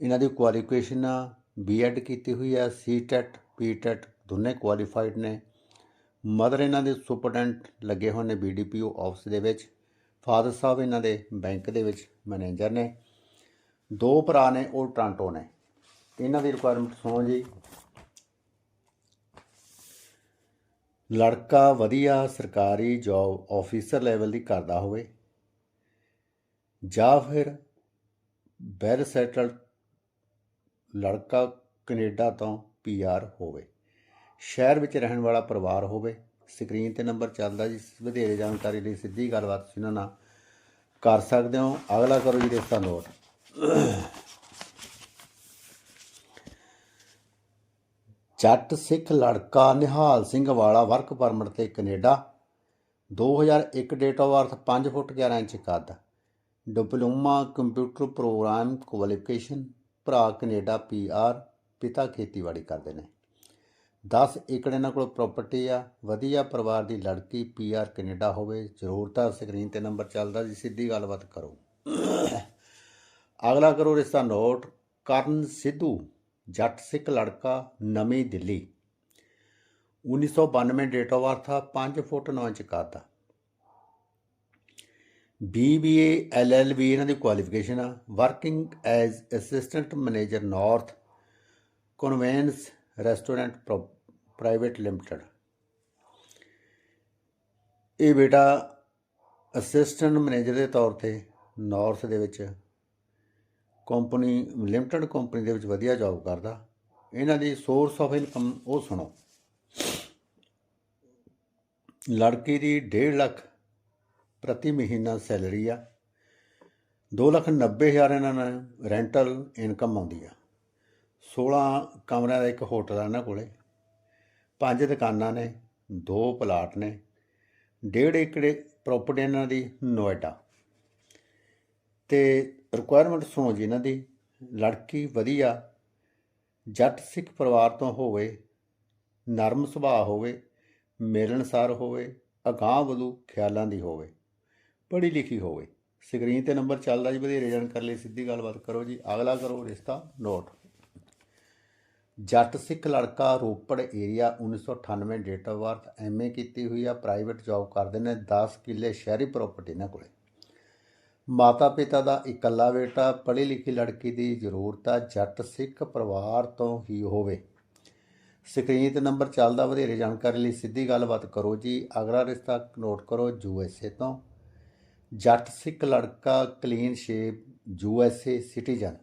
ਇਹਨਾਂ ਦੀ ਕੁਆਲੀਫਿਕੇਸ਼ਨ ਆ ਬੀਐਡ ਕੀਤੀ ਹੋਈ ਆ ਸੀਟੈਟ ਪੀਟੈਟ ਦੋਨੇ ਕੁਆਲੀਫਾਈਡ ਨੇ। ਮਦਰ ਇਹਨਾਂ ਦੇ ਸੁਪਰਡੈਂਟ ਲੱਗੇ ਹੋਏ ਨੇ ਬੀਡੀਪੀਓ ਆਫਿਸ ਦੇ ਵਿੱਚ। ਫਾਦਰ ਸਾਹਿਬ ਇਹਨਾਂ ਦੇ ਬੈਂਕ ਦੇ ਵਿੱਚ ਮੈਨੇਜਰ ਨੇ। ਦੋ ਭਰਾ ਨੇ, ਉਹ ਟ੍ਰਾਂਟੋ ਨੇ। ਇਹਨਾਂ ਦੀ ਰਿਕੁਆਇਰਮੈਂਟ ਸੁਣੋ ਜੀ। ਲੜਕਾ ਵਧੀਆ ਸਰਕਾਰੀ ਜੌਬ ਆਫੀਸਰ ਲੈਵਲ ਦੀ ਕਰਦਾ ਹੋਵੇ ਜਾਂ ਫਿਰ ਵੈਲ ਸੈਟਲਡ ਲੜਕਾ ਕੈਨੇਡਾ ਤੋਂ ਪੀਆਰ ਹੋਵੇ, ਸ਼ਹਿਰ ਵਿੱਚ ਰਹਿਣ ਵਾਲਾ ਪਰਿਵਾਰ ਹੋਵੇ ਸਕਰੀਨ ਤੇ ਨੰਬਰ ਚੱਲਦਾ ਜੀ, ਵਧੇਰੇ ਜਾਣਕਾਰੀ ਲਈ ਸਿੱਧੀ ਗੱਲਬਾਤ ਤੁਸੀਂ ਇਹਨਾਂ ਨਾਲ ਕਰ ਸਕਦੇ ਹੋ। ਅਗਲਾ ਕਰੋ ਜੀ ਰਿਸ਼ਤਾ ਨੋਟ ਜੱਟ ਸਿੱਖ ਲੜਕਾ ਨਿਹਾਲ ਸਿੰਘ ਵਾਲਾ ਵਰਕ ਪਰਮਿਟ ਤੇ Canada. 2001 date of birth 5 foot 11 inch ਕੱਦ। ਡਿਪਲੋਮਾ ਕੰਪਿਊਟਰ ਪ੍ਰੋਗਰਾਮ ਕੁਆਲੀਫਿਕੇਸ਼ਨ ਭਰਾ ਕੈਨੇਡਾ ਪੀਆਰ ਪਿਤਾ ਖੇਤੀਬਾੜੀ ਕਰਦੇ ਨੇ। 10 ਏਕੜ ਇਹਨਾਂ ਕੋਲ ਪ੍ਰਾਪਰਟੀ ਆ। ਵਧੀਆ ਪਰਿਵਾਰ ਦੀ ਲੜਕੀ ਪੀਆਰ ਕੈਨੇਡਾ ਹੋਵੇ। ਜ਼ਰੂਰਤ ਆ ਸਕਰੀਨ ਤੇ ਨੰਬਰ ਚੱਲਦਾ ਜੀ, ਸਿੱਧੀ ਗੱਲਬਾਤ ਕਰੋ। ਅਗਲਾ ਕਰੋ ਰਿਸ਼ਤਾ ਨੋਟ। ਕਰਨ ਸਿੱਧੂ। ਜੱਟ ਸਿੱਖ ਲੜਕਾ ਨਵੀਂ ਦਿੱਲੀ। 1992 ਡੇਟ ਆਫ ਬਰਥ ਆ 5 ਫੁੱਟ 9 ਇੰਚ ਕੱਦ ਆ। BBA LLB ਇਹਨਾਂ ਦੀ ਕੁਆਲੀਫਿਕੇਸ਼ਨ ਆ। Working as assistant manager north convenience restaurant private limited ਇਹ ਬੇਟਾ ਅਸਿਸਟੈਂਟ ਮੈਨੇਜਰ ਦੇ ਤੌਰ ਤੇ ਨਾਰਥ ਦੇ ਵਿੱਚ ਕੰਪਨੀ, ਲਿਮਟਿਡ ਕੰਪਨੀ ਦੇ ਵਿੱਚ ਵਧੀਆ ਜੌਬ ਕਰਦਾ। ਇਹਨਾਂ ਦੀ ਸੋਰਸ ਆਫ ਇਨਕਮ ਉਹ ਸੁਣੋ। ਲੜਕੀ ਦੀ 1.5 ਲੱਖ ਪ੍ਰਤੀ ਮਹੀਨਾ ਸੈਲਰੀ ਆ। 2 ਲੱਖ 90 ਹਜ਼ਾਰ ਇਹਨਾਂ ਨੂੰ ਰੈਂਟਲ ਇਨਕਮ ਆਉਂਦੀ ਆ। 16 ਕਮਰਿਆਂ ਦਾ ਇੱਕ ਹੋਟਲ ਆ ਇਹਨਾਂ ਕੋਲੇ। ਪੰਜ ਦੁਕਾਨਾਂ ਨੇ, ਦੋ ਪਲਾਟ ਨੇ। ਡੇਢ ਏਕੜ ਪ੍ਰਾਪਰਟੀ ਇਹਨਾਂ ਦੀ ਨੋਇਡਾ। ਤੇ ਰਿਕੁਆਇਰਮੈਂਟ ਸੁਣੋ ਜੀ ਇਹਨਾਂ ਦੀ, ਲੜਕੀ ਵਧੀਆ, ਜੱਟ ਸਿੱਖ ਪਰਿਵਾਰ ਤੋਂ ਹੋਵੇ, ਨਰਮ ਸੁਭਾਅ ਹੋਵੇ, ਮਿਲਣਸਾਰ ਹੋਵੇ, ਅਗਾਂਹ ਵਧੂ ਖਿਆਲਾਂ ਦੀ ਹੋਵੇ, ਪੜ੍ਹੀ ਲਿਖੀ ਹੋਵੇ। ਸਕਰੀਨ ਤੇ ਨੰਬਰ ਚੱਲਦਾ ਜੀ, ਵਧੇਰੇ ਜਾਣਕਾਰੀ ਲਈ ਸਿੱਧੀ ਗੱਲਬਾਤ ਕਰੋ ਜੀ। ਅਗਲਾ ਕਰੋ ਰਿਸ਼ਤਾ, ਨੋਟ। ਜੱਟ ਸਿੱਖ ਲੜਕਾ Ropar area 1998 date of birth MA ਕੀਤੀ ਹੋਈ ਆ ਪ੍ਰਾਈਵੇਟ ਜੌਬ ਕਰਦੇ ਨੇ 10 ਕਿੱਲੇ ਸ਼ਹਿਰੀ ਪ੍ਰਾਪਰਟੀ ਇਹਨਾਂ ਕੋਲੇ। ਮਾਤਾ ਪਿਤਾ ਦਾ ਇਕੱਲਾ ਬੇਟਾ ਪੜ੍ਹੀ ਲਿਖੀ ਲੜਕੀ ਦੀ ਜ਼ਰੂਰਤ ਆ, ਜੱਟ ਸਿੱਖ ਪਰਿਵਾਰ ਤੋਂ ਹੀ ਹੋਵੇ। ਸਕਰੀਨ ਤੇ ਨੰਬਰ ਚੱਲਦਾ, ਵਧੇਰੇ ਜਾਣਕਾਰੀ ਲਈ ਸਿੱਧੀ ਗੱਲਬਾਤ ਕਰੋ ਜੀ। ਅਗਲਾ ਰਿਸ਼ਤਾ ਨੋਟ ਕਰੋ ਯੂਐਸਏ ਤੋਂ। ਜੱਟ ਸਿੱਖ ਲੜਕਾ, ਕਲੀਨ ਸ਼ੇਪ ਯੂਐਸਏ ਸਿਟੀਜ਼ਨ।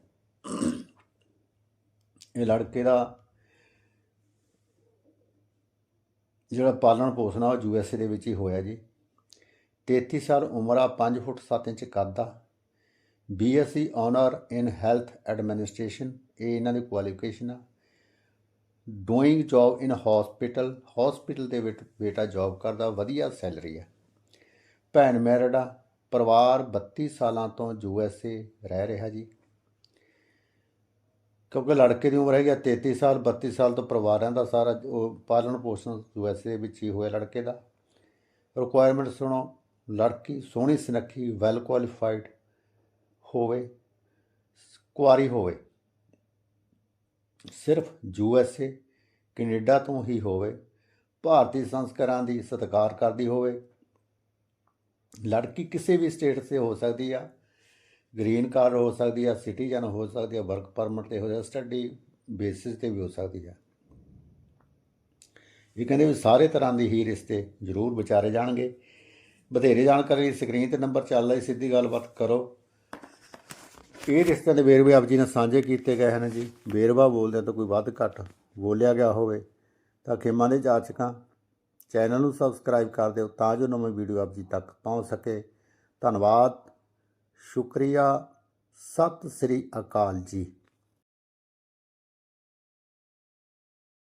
ਇਹ ਲੜਕੇ ਦਾ ਜਿਹੜਾ ਪਾਲਣ ਪੋਸ਼ਣ ਆ, ਉਹ ਯੂਐਸਏ ਦੇ ਵਿੱਚ ਹੀ ਹੋਇਆ ਜੀ। 33 ਸਾਲ ਉਮਰ ਆ 5 ਫੁੱਟ 7 ਇੰਚ ਕੱਦ ਆ। BSc honour in health administration, ਇਹ ਇਹਨਾਂ ਦੀ ਕੁਆਲੀਫਿਕੇਸ਼ਨ ਆ। Doing job in hospital hospital ਦੇ ਵਿੱਚ ਬੇਟਾ ਜੌਬ ਕਰਦਾ, ਵਧੀਆ ਸੈਲਰੀ ਆ। ਭੈਣ ਮੈਰਿਡ ਆ, ਪਰਿਵਾਰ 32 ਸਾਲਾਂ ਤੋਂ ਯੂ ਐਸ ਏ ਰਹਿ ਰਿਹਾ ਜੀ। ਕਿਉਂਕਿ ਲੜਕੇ ਦੀ ਉਮਰ ਹੈਗੀ ਆ 33 ਸਾਲ 32 ਸਾਲ ਤੋਂ ਪਰਿਵਾਰਾਂ ਦਾ ਸਾਰਾ, ਉਹ ਪਾਲਣ ਪੋਸ਼ਣ ਯੂ ਐਸ ਏ ਵਿੱਚ ਹੀ ਹੋਇਆ ਲੜਕੇ ਦਾ। ਰਿਕੁਆਇਰਮੈਂਟ ਸੁਣੋ ਲੜਕੀ, ਸੋਹਣੀ ਸੁਨੱਖੀ ਵੈਲ ਕੁਆਲੀਫਾਈਡ ਹੋਵੇ, ਕੁਆਰੀ ਹੋਵੇ, ਸਿਰਫ ਯੂ ਐਸ ਏ ਕੈਨੇਡਾ ਤੋਂ ਹੀ ਹੋਵੇ, ਭਾਰਤੀ ਸੰਸਕਾਰਾਂ ਦੀ ਸਤਿਕਾਰ ਕਰਦੀ ਹੋਵੇ, ਲੜਕੀ ਕਿਸੇ ਵੀ ਸਟੇਟ ਸੇ ਹੋ ਸਕਦੀ ਆ ਗ੍ਰੀਨ ਕਾਰਡ ਹੋ ਸਕਦੀ ਆ ਸਿਟੀਜ਼ਨ ਹੋ ਸਕਦੀ ਆ ਵਰਕ ਪਰਮਿਟ ਤੇ ਹੋ ਸਕਦੀ ਸਟੱਡੀ ਬੇਸਿਸ ਤੇ ਵੀ ਹੋ ਸਕਦੀ ਆ। ਇਹ ਕਹਿੰਦੇ ਵੀ ਸਾਰੇ ਤਰ੍ਹਾਂ ਦੀ ਹੀ ਰਿਸ਼ਤੇ ਜ਼ਰੂਰ ਵਿਚਾਰੇ ਜਾਣਗੇ। ਬਥੇਰੇ ਜਾਣਕਾਰੀ ਸਕਰੀਨ ਤੇ ਨੰਬਰ ਚੱਲ ਰਹੀ, ਸਿੱਧੀ ਗੱਲਬਾਤ ਕਰੋ। ਇਹ ਰਿਸ਼ਤਿਆਂ ਦੇ ਵੇਰਵੇ ਆਪ ਜੀ ਨਾਲ ਸਾਂਝੇ ਕੀਤੇ ਗਏ ਹਨ ਜੀ। ਵੇਰਵਾ ਬੋਲਦੇ ਤਾਂ ਕੋਈ ਵੱਧ ਘੱਟ ਬੋਲਿਆ ਗਿਆ ਹੋਵੇ। ਤਾਂ ਖੇਮਾਂ ਦੇ ਜਾਚਕਾਂ, ਚੈਨਲ ਨੂੰ ਸਬਸਕ੍ਰਾਈਬ ਕਰ ਦਿਓ ਤਾਂ ਜੋ ਨਵੀਂ ਵੀਡੀਓ ਆਪ ਜੀ ਤੱਕ ਪਹੁੰਚ ਸਕੇ। ਧੰਨਵਾਦ। ਸ਼ੁਕਰੀਆ। ਸਤਿ ਸ੍ਰੀ ਅਕਾਲ ਜੀ।